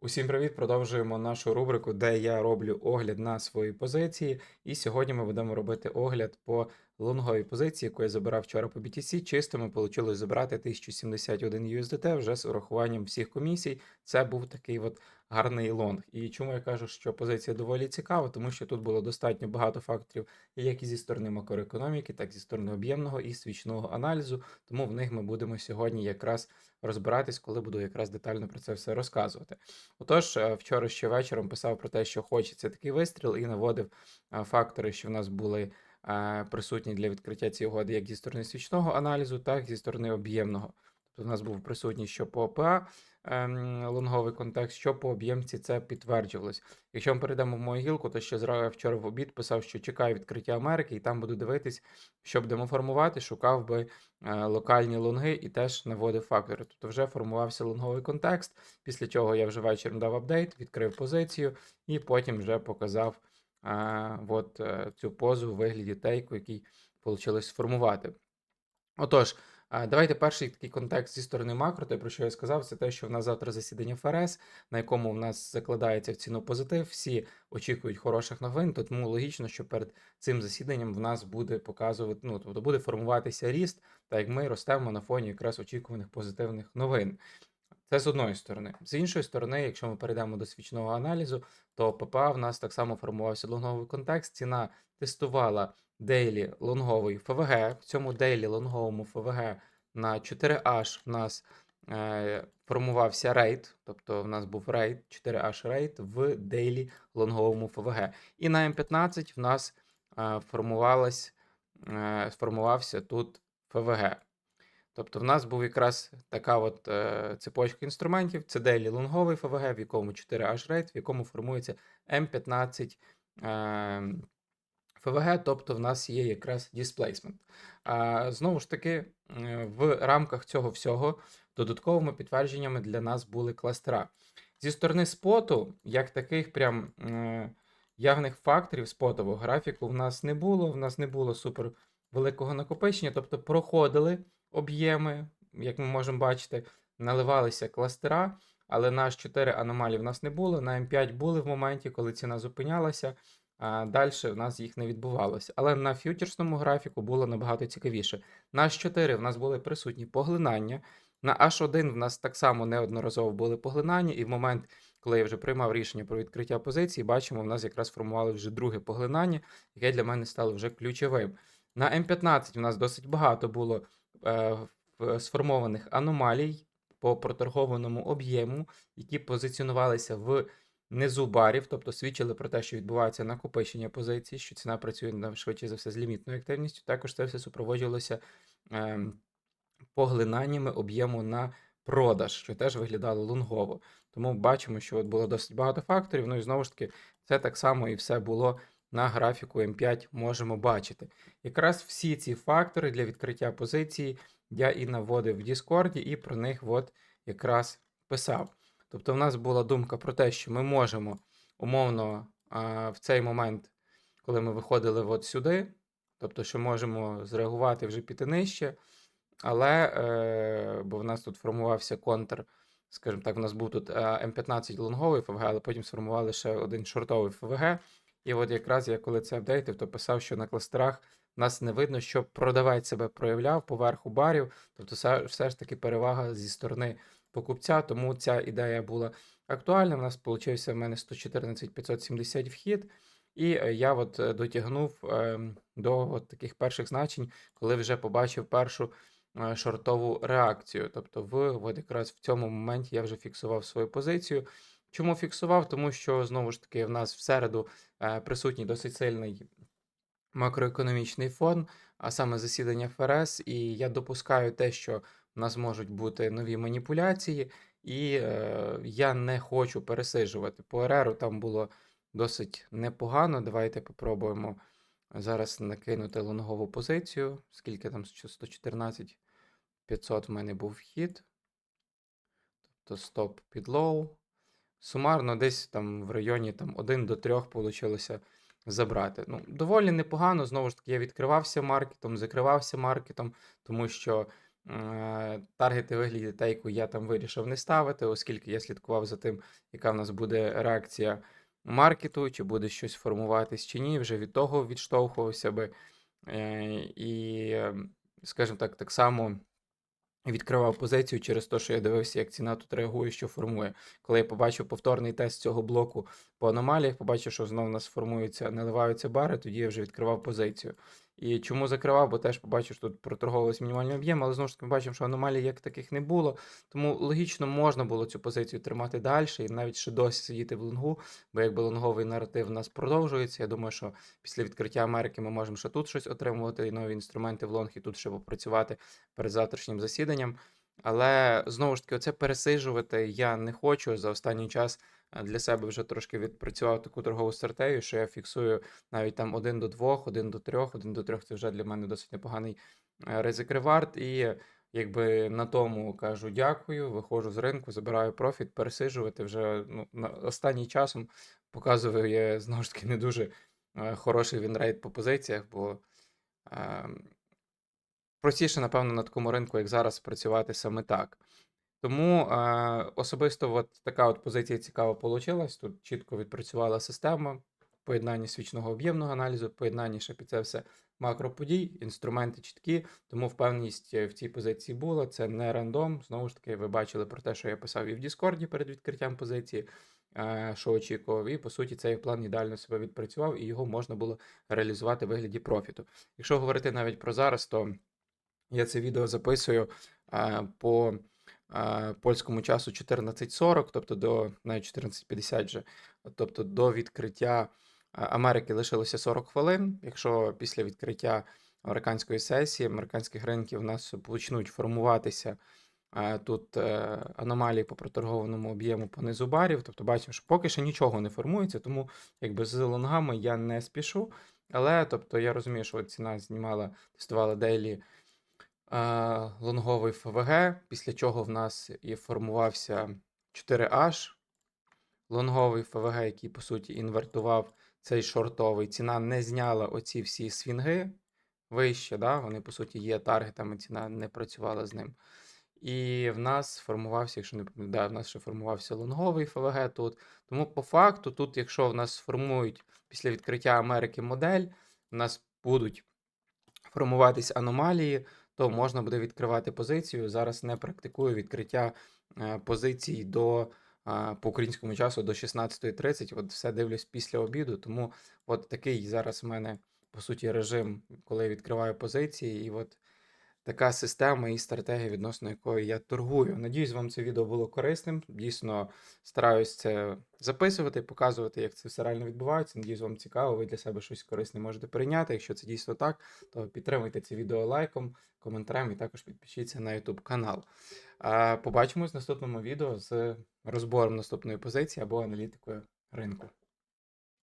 Усім привіт! Продовжуємо нашу рубрику, де я роблю огляд на свої позиції. І сьогодні ми будемо робити огляд по лонговій позиції, яку я забирав вчора по BTC. Чистими вийшло забрати 1071 USDT вже з урахуванням всіх комісій. Це був такий от гарний лонг. І чому я кажу, що позиція доволі цікава, тому що тут було достатньо багато факторів, як і зі сторони макроекономіки, так і зі сторони об'ємного і свічного аналізу. Тому в них ми будемо сьогодні якраз розбиратись, коли буду якраз детально про це все розказувати. Отож, е, вчора ще вечором писав про те, що хочеться такий вистріл, і наводив е, фактори, що в нас були присутні для відкриття цієї угоди як зі сторони свічного аналізу, так і зі сторони об'ємного. Тобто в нас був присутній що по ОПА ем, лонговий контекст, що по об'ємці це підтверджувалось. Якщо ми перейдемо в мою гілку, то ще зразу вчора в обід писав, що чекаю відкриття Америки, і там буду дивитись, що будемо формувати, шукав би е, локальні лонги і теж наводив фактори. Тобто вже формувався лонговий контекст, після чого я вже вечором дав апдейт, відкрив позицію і потім вже показав е, от, е, цю позу у вигляді тейку, який вийшло сформувати. Отож, а, Давайте перший такий контекст зі сторони макро, те, про що я сказав, це те, що в нас завтра засідання ФРС, на якому в нас закладається в ціну позитив. Всі очікують хороших новин, тому логічно, що перед цим засіданням в нас буде показувати, ну тобто буде формуватися ріст, так як ми ростемо на фоні якраз очікуваних позитивних новин. Це з одної сторони. З іншої сторони, якщо ми перейдемо до свічного аналізу, то ППА в нас так само формувався лонговий контекст. Ціна тестувала дейлі лонговий ФВГ. В цьому дейлі лонговому ФВГ на 4H в нас е, формувався рейд, тобто в нас був рейд, 4H рейд в дейлі лонговому ФВГ. І на М15 в нас е, формувалась, е, сформувався тут ФВГ. Тобто в нас був якраз така от е, цепочка інструментів. Це дейлі лонговий ФВГ, в якому 4H рейд, в якому формується М15 е, ФВГ, тобто в нас є якраз displacement. А, Знову ж таки, е, в рамках цього всього додатковими підтвердженнями для нас були кластера. Зі сторони споту, як таких прям е, явних факторів спотового графіку в нас не було. В нас не було супер великого накопичення, тобто проходили об'єми, як ми можемо бачити, наливалися кластера, але на H4 аномалій в нас не було. На М5 були в моменті, коли ціна зупинялася. А далі в нас їх не відбувалося. Але на ф'ючерсному графіку було набагато цікавіше. На H4 в нас були присутні поглинання. На H1 в нас так само неодноразово були поглинання, і в момент, коли я вже приймав рішення про відкриття позиції, бачимо, в нас якраз формували вже друге поглинання, яке для мене стало вже ключовим. На М15 в нас досить багато було сформованих аномалій по проторгованому об'єму, які позиціонувалися в низу барів, тобто свідчили про те, що відбувається накопичення позицій, що ціна працює швидше за все з лімітною активністю. Також це все супроводжувалося е, поглинаннями об'єму на продаж, що теж виглядало лонгово. Тому бачимо, що от було досить багато факторів. Ну і знову ж таки, це так само і все було на графіку М5 можемо бачити. Якраз всі ці фактори для відкриття позиції я і наводив в Діскорді, і про них от якраз писав. Тобто, в нас була думка про те, що ми можемо умовно в цей момент, коли ми виходили от сюди, тобто, що можемо зреагувати вже піти нижче, але е, бо в нас тут формувався контр, скажімо так, в нас був тут М15 лонговий ФВГ, але потім сформували ще один шортовий ФВГ. І от якраз я коли це апдейтив, то писав, що на кластерах нас не видно, що продавець себе проявляв поверху барів, тобто все, ж таки перевага зі сторони покупця, тому ця ідея була актуальна. У нас вийшов в мене 114 570 вхід, і е, я от е, дотягнув ем, до от таких перших значень, коли вже побачив першу е, шортову реакцію. Тобто, в от якраз в цьому моменті я вже фіксував свою позицію. Чому фіксував? Тому що знову ж таки в нас в середу присутній досить сильний макроекономічний фон, а саме засідання ФРС, і я допускаю те, що у нас можуть бути нові маніпуляції, і е, я не хочу пересиджувати. По РРу там було досить непогано. Давайте попробуємо зараз накинути лонгову позицію. Скільки там 114 500 в мене був вхід. Тобто стоп під лоу. Сумарно, десь там в районі там, 1 до 3 вийшло забрати. Ну, Доволі непогано. Знову ж таки, я відкривався маркетом, закривався маркетом, тому що Е, Таргети вигляді тейку я там вирішив не ставити, оскільки я слідкував за тим, яка в нас буде реакція маркету, чи буде щось формуватись чи ні. Вже від того відштовхувався би. Е, І, ем, скажімо так, так само відкривав позицію через те, що я дивився, як ціна тут реагує, що формує. Коли я побачив повторний тест цього блоку по аномаліях, побачив, що знову у нас формуються, наливаються бари, тоді я вже відкривав позицію. І чому закривав? Бо теж побачив, що тут проторговувалися мінімальний об'єм, але знову ж таки бачимо, що аномалій як таких не було. Тому логічно можна було цю позицію тримати далі і навіть ще досі сидіти в лонгу, бо якби лонговий наратив у нас продовжується. Я думаю, що після відкриття Америки ми можемо ще тут щось отримувати, і нові інструменти в лонг, і тут ще попрацювати перед завтрашнім засіданням. Але знову ж таки, оце пересиджувати я не хочу. За останній час е, для себе вже трошки відпрацював таку торгову стратегію, що я фіксую навіть там 1 до 2, 1 до 3, 1 до 3 це вже для мене досить непоганий е, ризик ревард. І якби на тому кажу дякую, виходжу з ринку, забираю профіт, пересиджувати вже ну, на останній часом показує знову ж таки не дуже е, хороший вінрейт по позиціях, бо. ем, простіше, напевно, на такому ринку, як зараз, працювати саме так. Тому е, особисто от така от позиція цікава получилась. Тут чітко відпрацювала система, поєднання свічного об'ємного аналізу, поєднання ще під це все макроподій, інструменти чіткі. Тому впевненість в цій позиції була. Це не рандом. Знову ж таки, ви бачили про те, що я писав і в Діскорді перед відкриттям позиції, е, що очікував. І по суті, цей план ідеально себе відпрацював, і його можна було реалізувати в вигляді профіту. Якщо говорити навіть про зараз, то я це відео записую по польському часу 14.40, тобто до навіть 14.50 вже, тобто до відкриття Америки лишилося 40 хвилин. Якщо після відкриття американської сесії, американських ринків у нас почнуть формуватися тут е, аномалії по проторгованому об'єму по низу барів, тобто бачимо, що поки що нічого не формується, тому якби з лонгами я не спішу. Але тобто я розумію, що ціна знімала, тестувала дейлі лонговий ФВГ, після чого в нас і формувався 4H, лонговий ФВГ, який, по суті, інвертував цей шортовий. Ціна не зняла оці всі свінги вище, да? вони, по суті, є таргетами, ціна не працювала з ним. І в нас формувався, якщо не пам'ятаю, в нас ще формувався лонговий ФВГ тут. Тому по факту, тут, якщо в нас сформують після відкриття Америки модель, в нас будуть формуватись аномалії, то можна буде відкривати позицію. Зараз не практикую відкриття е, позицій до е, по українському часу до 16.30. От все дивлюсь після обіду. Тому от такий зараз в мене по суті режим, коли я відкриваю позиції, і от така система і стратегія, відносно якої я торгую. Надіюсь, вам це відео було корисним. Дійсно стараюсь це записувати, показувати, як це все реально відбувається. Надіюсь, вам цікаво. Ви для себе щось корисне можете прийняти. Якщо це дійсно так, то підтримуйте це відео лайком, коментарем і також підпишіться на YouTube канал. Побачимось в наступному відео з розбором наступної позиції або аналітикою ринку.